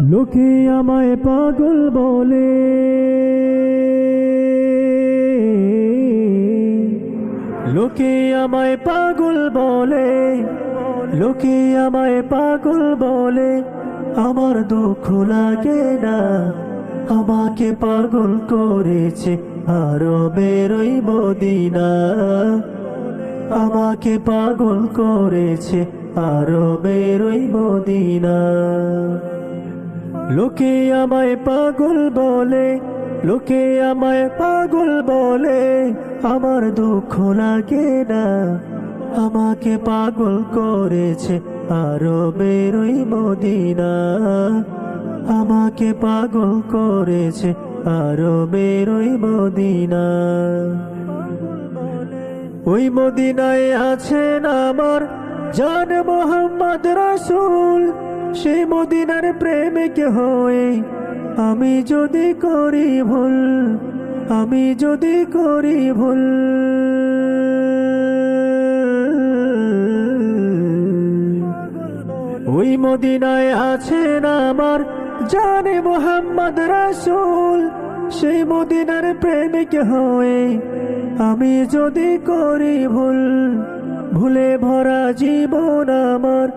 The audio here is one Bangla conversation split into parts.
লোকে আমায় পাগল বলে। লোকে আমায় পাগল বলে। লোকে আমায় পাগল বলে। আমার দুঃখ লাগে না, আমাকে পাগল করেছে আরও বেরোই মদিনা আমাকে পাগল করেছে আরও বেরোই মদিনা লোকে আমায় পাগল বলে, লোকে আমায় পাগল বলে, আমার দুঃখ লাগে না। আমাকে পাগল করেছে আরও বেরোই মদিনা। আমাকে পাগল করেছে আরও বেরোই মদিনা। ওই মদিনায় আছেন আমার জান মোহাম্মদ রাসূল। সেই মদিনার প্রেমিক হয়ে আমি যদি করি ভুল, আমি যদি করি ভুল। ওই মদিনায় আছেন আমার জানে মোহাম্মদ রাসুল। সেই মদিনার প্রেমিক হয়ে আমি যদি করি ভুল, ভুলে ভরা জীবন আমার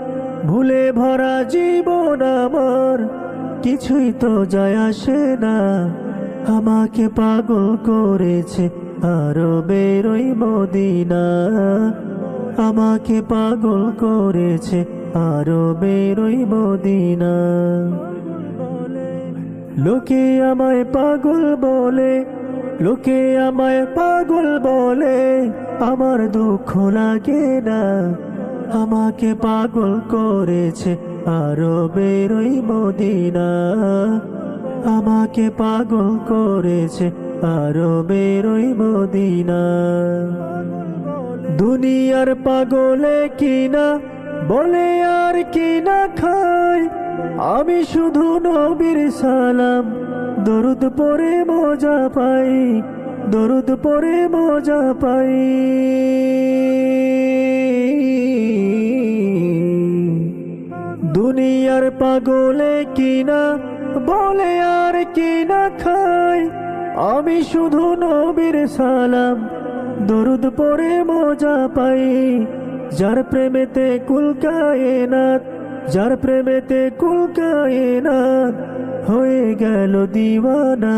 ভুলে ভরা জীবন আমার, কিছুই তো যায় আসে না। আমাকে পাগল করেছে আরও বেরোই মদিনা। আমাকে পাগল করেছে আরও বেরোই মদিনা। লোকে আমায় পাগল বলে, লোকে আমায় পাগল বলে, আমার দুঃখ লাগে না। আমাকে পাগল করেছে আরও বেরোই মদিনা। আমাকে পাগল করেছে আরও বেরোই মদিনা। দুনিয়ার পাগলে কিনা, বলে আর কিনা খায়। আমি শুধু নবীর সালাম, দরুদ পরে মজা পাই। দরুদ পরে মজা পাই। দুনিয়ার পাগলে কিনা বলে আর কিনা খায় আমি শুধু নবীর সালাম, দরুদ পরে মজা পাই। যার প্রেমেতে কুলকায়ে নাথ যার প্রেমেতে কুলকায়ে নাথ হয়ে গেল দিওয়ানা।